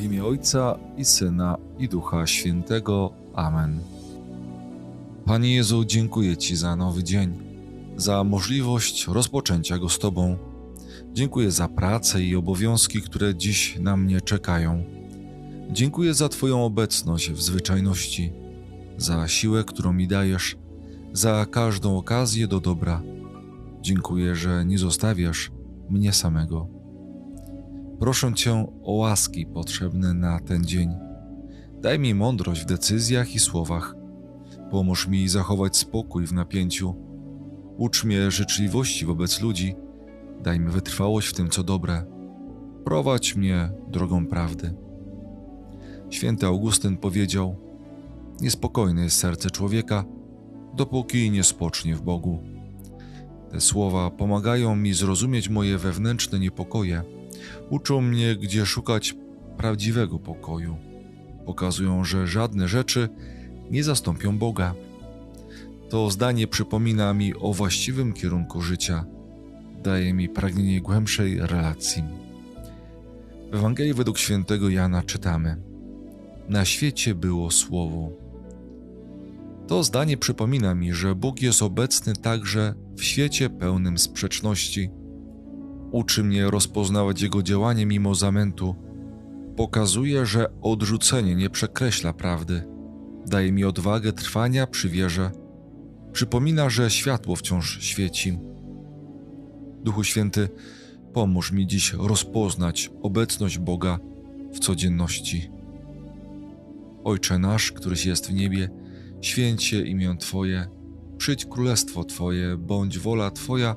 W imię Ojca i Syna i Ducha Świętego. Amen. Panie Jezu, dziękuję Ci za nowy dzień, za możliwość rozpoczęcia go z Tobą. Dziękuję za pracę i obowiązki, które dziś na mnie czekają. Dziękuję za Twoją obecność w zwyczajności, za siłę, którą mi dajesz, za każdą okazję do dobra. Dziękuję, że nie zostawiasz mnie samego. Proszę Cię o łaski potrzebne na ten dzień. Daj mi mądrość w decyzjach i słowach. Pomóż mi zachować spokój w napięciu. Ucz mnie życzliwości wobec ludzi. Daj mi wytrwałość w tym, co dobre. Prowadź mnie drogą prawdy. Święty Augustyn powiedział: Niespokojne jest serce człowieka, dopóki nie spocznie w Bogu. Te słowa pomagają mi zrozumieć moje wewnętrzne niepokoje, uczą mnie, gdzie szukać prawdziwego pokoju. Pokazują, że żadne rzeczy nie zastąpią Boga. To zdanie przypomina mi o właściwym kierunku życia, daje mi pragnienie głębszej relacji. W Ewangelii według świętego Jana czytamy: Na świecie było słowo. To zdanie przypomina mi, że Bóg jest obecny także w świecie pełnym sprzeczności. Uczy mnie rozpoznawać Jego działanie mimo zamętu. Pokazuje, że odrzucenie nie przekreśla prawdy. Daje mi odwagę trwania przy wierze. Przypomina, że światło wciąż świeci. Duchu Święty, pomóż mi dziś rozpoznać obecność Boga w codzienności. Ojcze nasz, któryś jest w niebie, święcie imię Twoje, przyjdź królestwo Twoje, bądź wola Twoja,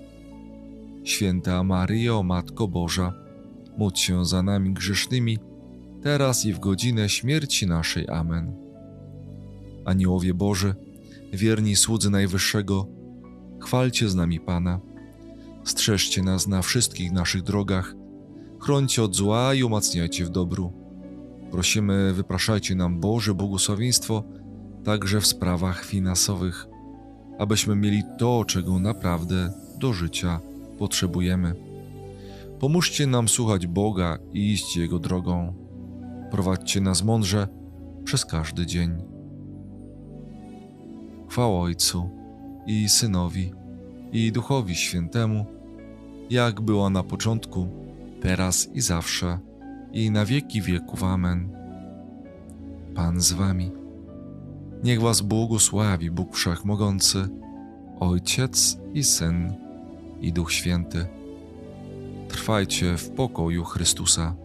Święta Maryjo, Matko Boża, módl się za nami grzesznymi, teraz i w godzinę śmierci naszej. Amen. Aniołowie Boży, wierni słudzy Najwyższego, chwalcie z nami Pana, strzeżcie nas na wszystkich naszych drogach, chrońcie od zła i umacniajcie w dobru. Prosimy, wypraszajcie nam Boże błogosławieństwo, także w sprawach finansowych, abyśmy mieli to, czego naprawdę do życia potrzebujemy. Pomóżcie nam słuchać Boga i iść Jego drogą. Prowadźcie nas mądrze przez każdy dzień. Chwała Ojcu i Synowi i Duchowi Świętemu, jak była na początku, teraz i zawsze, i na wieki wieków. Amen. Pan z Wami. Niech Was błogosławi Bóg Wszechmogący, Ojciec i Syn i Duch Święty. Trwajcie w pokoju Chrystusa.